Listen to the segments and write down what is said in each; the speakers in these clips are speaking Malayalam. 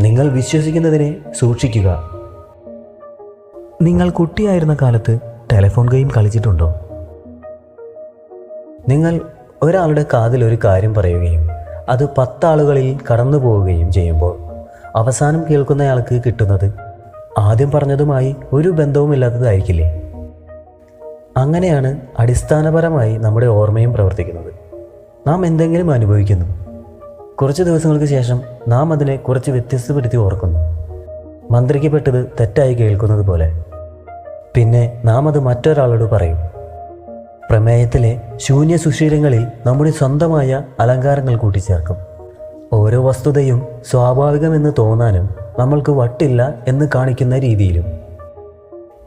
നിങ്ങൾ വിശ്വസിക്കുന്നതിനെ സൂക്ഷിക്കുക. നിങ്ങൾ കുട്ടിയായിരുന്ന കാലത്ത് ടെലിഫോൺ ഗെയിം കളിച്ചിട്ടുണ്ടോ? നിങ്ങൾ ഒരാളുടെ കാതിൽ ഒരു കാര്യം പറയുകയും അത് പത്താളുകളിൽ കടന്നു പോവുകയും ചെയ്യുമ്പോൾ അവസാനം കേൾക്കുന്നയാൾക്ക് കിട്ടുന്നത് ആദ്യം പറഞ്ഞതുമായി ഒരു ബന്ധവുമില്ലാത്തതായിരിക്കില്ലേ? അങ്ങനെയാണ് അടിസ്ഥാനപരമായി നമ്മുടെ ഓർമ്മയും പ്രവർത്തിക്കുന്നത്. നാം എന്തെങ്കിലും അനുഭവിക്കുന്നു. കുറച്ച് ദിവസങ്ങൾക്ക് ശേഷം നാം അതിനെ കുറച്ച് വ്യത്യസ്തപ്പെടുത്തി ഓർക്കുന്നു. മന്ത്രിക്കപ്പെട്ടത് തെറ്റായി കേൾക്കുന്നത് പോലെ. പിന്നെ നാം അത് മറ്റൊരാളോട് പറയും. പ്രമേയത്തിലെ ശൂന്യ സുശീലങ്ങളിൽ നമ്മുടെ സ്വന്തമായ അലങ്കാരങ്ങൾ കൂട്ടിച്ചേർക്കും. ഓരോ വസ്തുതയും സ്വാഭാവികമെന്ന് തോന്നാനും നമ്മൾക്ക് വട്ടില്ല എന്ന് കാണിക്കുന്ന രീതിയിലും.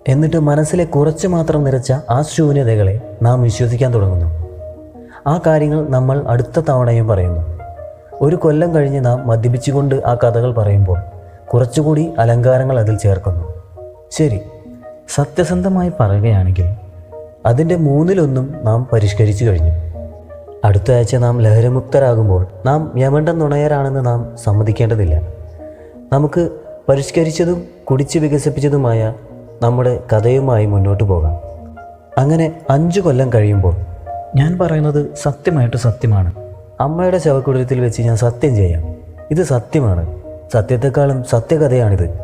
എന്നിട്ട് മനസ്സിലെ കുറച്ച് മാത്രം നിറച്ച ആ ശൂന്യതകളെ നാം വിശ്വസിക്കാൻ തുടങ്ങുന്നു. ആ കാര്യങ്ങൾ നമ്മൾ അടുത്ത തവണയും പറയുന്നു. ഒരു കൊല്ലം കഴിഞ്ഞ് നാം മദ്യപിച്ചുകൊണ്ട് ആ കഥകൾ പറയുമ്പോൾ കുറച്ചുകൂടി അലങ്കാരങ്ങൾ അതിൽ ചേർക്കുന്നു. ശരി സത്യസന്ധമായി പറയുകയാണെങ്കിൽ അതിന്റെ മൂന്നിലൊന്നും നാം പരിഷ്കരിച്ചു കഴിഞ്ഞു. അടുത്ത ആഴ്ച നാം ലഹരമുക്തരാകുമ്പോൾ നാം യമണ്ട നുണയരാണെന്ന് നാം സമ്മതിക്കേണ്ടതില്ല. നമുക്ക് പരിഷ്കരിച്ചതും കുടിച്ച് വികസിപ്പിച്ചതുമായ നമ്മുടെ കഥയുമായി മുന്നോട്ട് പോകാം. അങ്ങനെ അഞ്ചു കൊല്ലം കഴിയുമ്പോൾ ഞാൻ പറയുന്നത് സത്യമായിട്ട് സത്യമാണ്. അമ്മയുടെ ശവക്കുടത്തിൽ വെച്ച് ഞാൻ സത്യം ചെയ്യാം. ഇത് സത്യമാണ്. സത്യത്തെക്കാളും സത്യകഥയാണിത്.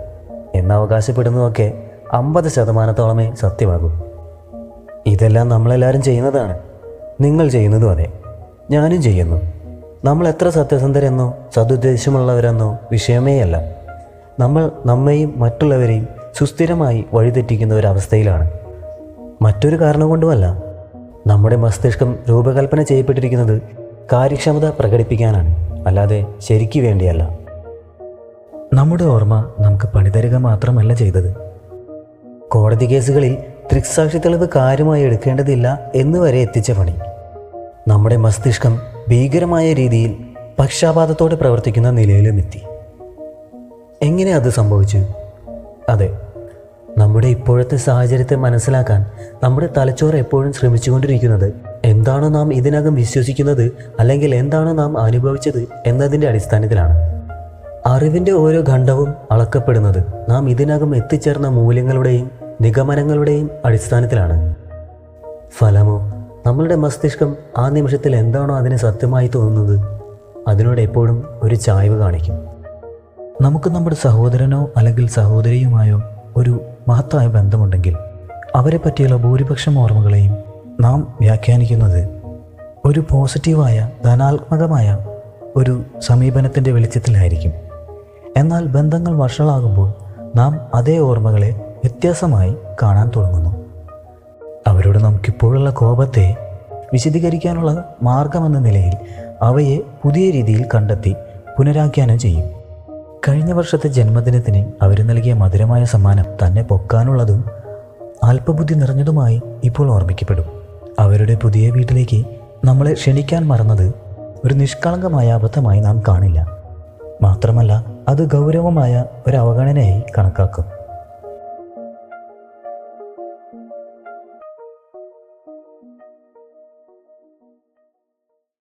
എന്നവകാശപ്പെടുന്നതൊക്കെ അമ്പത് ശതമാനത്തോളമേ സത്യമാകൂ. ഇതെല്ലാം നമ്മളെല്ലാവരും ചെയ്യുന്നതാണ്. നിങ്ങൾ ചെയ്യുന്നതും അതെ. ഞാനും ചെയ്യുന്നു. നമ്മൾ എത്ര സത്യസന്ധരെന്നോ സതുദ്ദേശമുള്ളവരെന്നോ വിഷയമേയല്ല നമ്മൾ നമ്മെയും മറ്റുള്ളവരെയും സുസ്ഥിരമായി വഴിതെറ്റിക്കുന്ന ഒരവസ്ഥയിലാണ് മറ്റൊരു കാരണം കൊണ്ടുമല്ല നമ്മുടെ മസ്തിഷ്കം രൂപകൽപ്പന ചെയ്യപ്പെട്ടിരിക്കുന്നത് കാര്യക്ഷമത പ്രകടിപ്പിക്കാനാണ്. അല്ലാതെ ശരിക്കു വേണ്ടിയല്ല. നമ്മുടെ ഓർമ്മ നമുക്ക് പണിതരുക മാത്രമല്ല ചെയ്തത്. കോടതി കേസുകളിൽ ദൃക്സാക്ഷി തെളിവ് കാര്യമായി എടുക്കേണ്ടതില്ല എന്ന് വരെ എത്തിച്ച പണി. നമ്മുടെ മസ്തിഷ്കം ഭീകരമായ രീതിയിൽ പക്ഷാപാതത്തോടെ പ്രവർത്തിക്കുന്ന നിലയിലും എത്തി. എങ്ങനെ അത് സംഭവിച്ചു? അതെ നമ്മുടെ ഇപ്പോഴത്തെ സാഹചര്യത്തെ മനസ്സിലാക്കാൻ നമ്മുടെ തലച്ചോറ് എപ്പോഴും ശ്രമിച്ചുകൊണ്ടിരിക്കുന്നത് എന്താണോ നാം ഇതിനകം വിശ്വസിക്കുന്നത് അല്ലെങ്കിൽ എന്താണ് നാം അനുഭവിച്ചത് എന്നതിന്റെ അടിസ്ഥാനത്തിലാണ്. അറിവിന്റെ ഓരോ ഖണ്ഡവും അളക്കപ്പെടുന്നത് നാം ഇതിനകം എത്തിച്ചേർന്ന മൂല്യങ്ങളുടെയും നിഗമനങ്ങളുടെയും അടിസ്ഥാനത്തിലാണ്. ഫലമോ? നമ്മളുടെ മസ്തിഷ്കം ആ നിമിഷത്തിൽ എന്താണോ അതിന് സത്യമായി തോന്നുന്നത് അതിനോട് എപ്പോഴും ഒരു ചായ്വ് കാണിക്കും. നമുക്ക് നമ്മുടെ സഹോദരനോ അല്ലെങ്കിൽ സഹോദരിയുമായോ ഒരു മഹത്തായ ബന്ധമുണ്ടെങ്കിൽ അവരെ പറ്റിയുള്ള ഭൂരിപക്ഷം ഓർമ്മകളെയും നാം വ്യാഖ്യാനിക്കുന്നത് ഒരു പോസിറ്റീവായ ധനാത്മകമായ ഒരു സമീപനത്തിന്റെ വെളിച്ചത്തിലായിരിക്കും. എന്നാൽ ബന്ധങ്ങൾ വഷളാകുമ്പോൾ നാം അതേ ഓർമ്മകളെ വ്യത്യാസമായി കാണാൻ തുടങ്ങുന്നു. അവരോട് നമുക്കിപ്പോഴുള്ള കോപത്തെ വിശദീകരിക്കാനുള്ള മാർഗമെന്ന നിലയിൽ അവയെ പുതിയ രീതിയിൽ കണ്ടെത്തി പുനരാഖ്യാനം ചെയ്യും. കഴിഞ്ഞ വർഷത്തെ ജന്മദിനത്തിന് അവർ നൽകിയ മധുരമായ സമ്മാനം തന്നെ പൊക്കാനുള്ളതും അല്പബുദ്ധി നിറഞ്ഞതുമായി ഇപ്പോൾ ഓർമ്മിക്കപ്പെടും. അവരുടെ പുതിയ വീട്ടിലേക്ക് നമ്മളെ ക്ഷണിക്കാൻ മറന്നത് ഒരു നിഷ്കളങ്കമായ അബദ്ധമായി നാം കാണില്ല. മാത്രമല്ല അത് ഗൗരവമായ ഒരു അവഗണനയായി കണക്കാക്കും.